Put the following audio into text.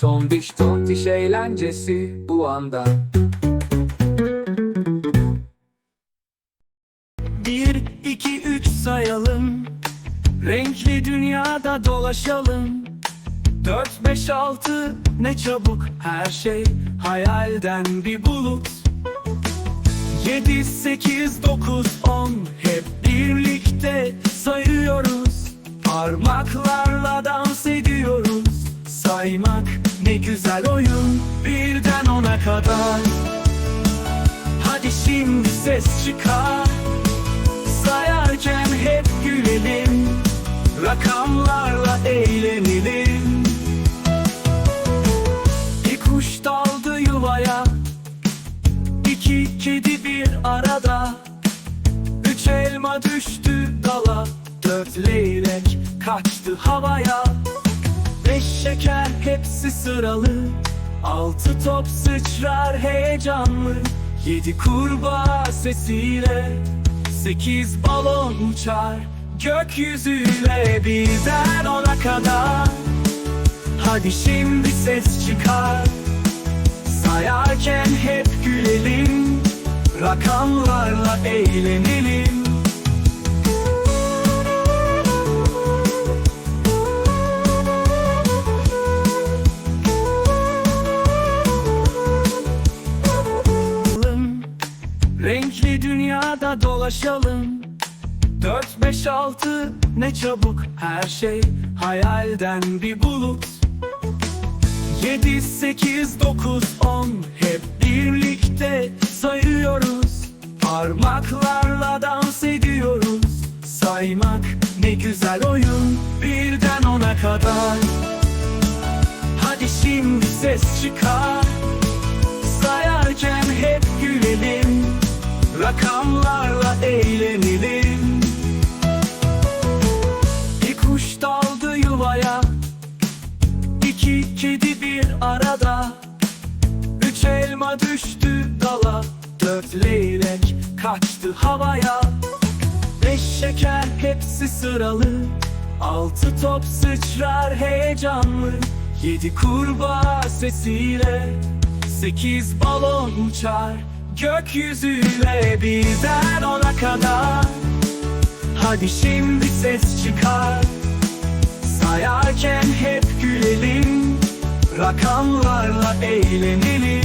Tombiş tontiş eğlencesi bu anda. Bir, iki, üç sayalım. Renkli dünyada dolaşalım. Dört, beş, altı ne çabuk her şey. Hayalden bir bulut. Yedi, sekiz, dokuz, on hep birlikte sayıyoruz. Parmaklarla dans ediyoruz. Saymak ne güzel oyun birden ona kadar. Hadi şimdi ses çıkar. Sayarken hep gülelim. Rakamlarla eğlenelim. Bir kuş daldı yuvaya. İki kedi bir arada. Üç elma düştü dala. Dört leylek kaçtı havaya Beş şeker hepsi sıralı. Altı top sıçrar heyecanlı. Yedi kurbağa sesiyle Sekiz balon uçar. Gökyüzüyle birden ona kadar. Hadi şimdi ses çıkar. Sayarken hep gülelim. Rakamlarla eğlenelim dünyada dolaşalım. Dört, beş, altı ne çabuk her şey hayalden bir bulut. Yedi, sekiz, dokuz, on hep birlikte sayıyoruz. Parmaklarla dans ediyoruz. Saymak ne güzel oyun birden ona kadar. Hadi şimdi ses çıkar Rakamlarla eğlenelim Bir kuş daldı yuvaya. İki kedi bir arada. Üç elma düştü dala. Dört leylek kaçtı havaya. Beş şeker hepsi sıralı. Altı top sıçrar heyecanlı. Yedi kurbağa sesiyle. Sekiz balon uçar Gökyüzüyle birden ona kadar. Hadi şimdi ses çıkar. Sayarken hep gülelim. Rakamlarla eğlenelim